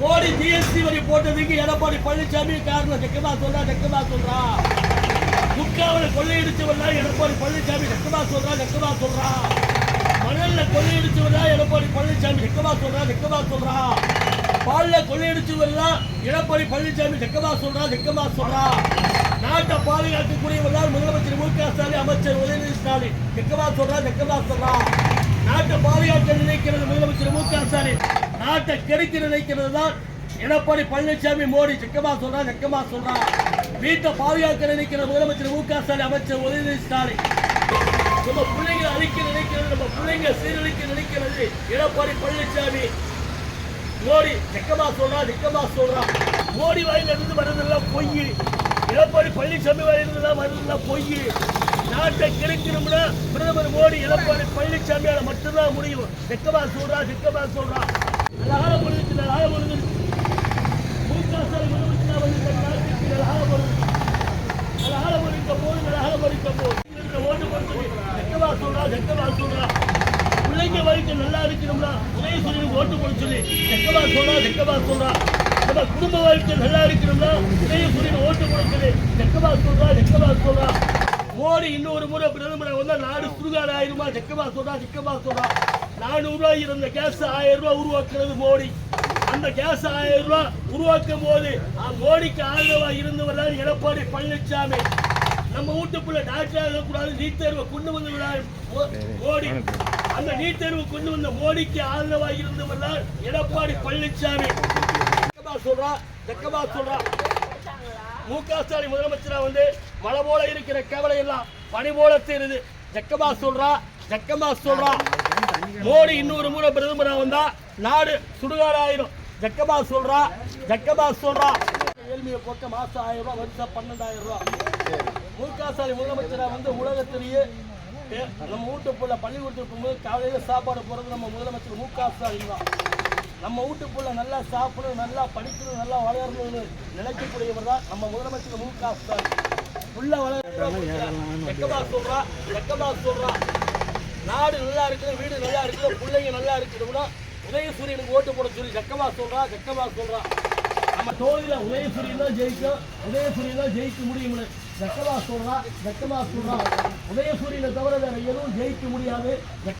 Modi GST வரி போட்டதுக்கு எடப்பாடி பழனிசாமி காரணம். தெக்கமா சொல்றா தெக்கமா சொல்றா. முக்காவல கொள்ளையடிச்சு எடப்பாடி பழனிசாமி. தெக்கமா சொல்றா தெக்கமா சொல்றா. மணல்ல கொள்ளையடிச்சு எடப்பாடி பழனிசாமி. தெக்கமா சொல்றா தெக்கமா சொல்றா. பால்ல கொள்ளையடிச்சு எடப்பாடி பழனிசாமி. தெக்கமா சொல்றா தெக்கமா சொல்றா. நாட்டை பாதுகாக்கக்கூடியவர்கள் முதலமைச்சர் மு க ஸ்டாலின் அமைச்சர் உதயநிதி ஸ்டாலின். தெக்கமா சொல்றா தெக்கமா சொல்றா. நாட்டை பாதுகாக்க நினைக்கிறது முதலமைச்சர் நாட்டை கெடுக்க நினைக்கிறது தான் எடப்பாடி பழனிசாமி மோடி சிக்கமா சொல்றா செக்கமா சொல்றா வீட்டை பாதுகாக்க நினைக்கிற முதலமைச்சர் மு க ஸ்டாலின் அமைச்சர் உதயநிதி ஸ்டாலின். நம்ம பிள்ளைங்க அழிக்க நினைக்கிறது நம்ம பிள்ளைங்க சீரழிக்க நினைக்கிறது எடப்பாடி பழனிசாமி. மோடி செக்கமா சொல்றா செக்கமா சொல்றா மோடி வாயிலிருந்து இருந்து பொய் எடப்பாடி பழனிசாமி வாயிலிருந்துலாம் இருந்து வர்றதெல்லாம் பொய் நாட்டை கிடைக்கணும்னா பிரதமர் மோடி எடப்பாடி பழனிசாமியால் மட்டும்தான் முடியும். செக்கமா சொல்றா செக்கமா சொல்றா அழகாக முடிஞ்சு வந்து இந்த நாட்டுக்கு அழகாக முடிஞ்சு அழகாக ஓட்டு போட்டு செக்கமா சொல்றா செக்கமா சொல்றா பிள்ளைங்க வரைக்கும் நல்லா இருக்கணும்னா உதயசூரியனுக்கு ஓட்டு போட சொல்லி செக்கமா சொல்றா செக்கமா சொல்றா நம்ம குடும்ப வாழ்க்கை நல்லா இருக்கணும்னா உதயசூரியன் ஓட்டு போட சொல்லி செக்கமா சொல்றா செக்கமா சொல்றா மோடி இன்னொரு முறை பிரதமரை வந்தால் நாடு சுடுகாடு ஆயிருமா செக்கவா சொல்றா செக்கமா சொல்றா. நானூறு ரூபாய் இருந்த கேஸ் ஆயிரம் ரூபாய் உருவாக்குறது மோடி. அந்த கேஸ் ஆயிரம் ரூபாய் உருவாக்கும் போது மோடிக்கு ஆதரவா இருந்தவர் தான் எடப்பாடி பழனிசாமி நம்ம வீட்டுக்குள்ள டாக்டர் ஆகக்கூடாது நீட் தேர்வை கொண்டு வந்து விடாது. மோடி. அந்த நீட் தேர்வு கொண்டு வந்த மோடிக்கு ஆதரவா இருந்தவர் தான் எடப்பாடி பழனிசாமி சொல்றா ஜக்கமா சொல்றா. மு க ஸ்டாலின் முதலமைச்சரா வந்து மழை போல இருக்கிற கவலை எல்லாம் பனி போல தெரியுது. ஜக்கமா சொல்றா ஜக்கமா சொல்றா. மோடி இன்னொரு முறை பிரதமரா வந்தா நாடு சுடுகாடாயிரும். ஜக்கமா சொல்றா ஜக்கமா சொல்றா. ஏழ்மையை போட்ட மாசம் ஆயிரம் ரூபாய் வருஷம் பன்னெண்டாயிரம் ரூபாய் மு க ஸ்டாலின் முதலமைச்சரா வந்து உலகத்திலேயே நம்ம வீட்டுக்குள்ள பள்ளிக்கூடத்துக்கு போகும்போது காலையில சாப்பாடு போறது நம்ம முதலமைச்சர் மு க ஸ்டாலின் தான். நம்ம வீட்டுக்குள்ள நல்லா சாப்பிடணும் நல்லா படிக்கணும் நல்லா வளரணும்னு நினைக்கக்கூடியவர் தான் நம்ம முதலமைச்சர் மு க ஸ்டாலின் உள்ள வளர வெக்கமா சொல்றா வெக்கமா சொல்றா. நாடு நல்லா இருக்குது வீடு நல்லா இருக்குது பிள்ளைங்க நல்லா இருக்குதுன்னா உதயசூரியனுக்கு ஓட்டு போட சொல்லி ஜக்கமா சொல்றா ஜக்கமா சொல்றா. நம்ம தோழியில் உதயசூரியன் தான் ஜெயிக்கும். உதயசூரியன் தான் ஜெயிக்க முடியும் ஜக்கமா சொல்றா ஜக்கமா சொல்றா. உதயசூரியனை தவிர வேற எதுவும் ஜெயிக்க முடியாது.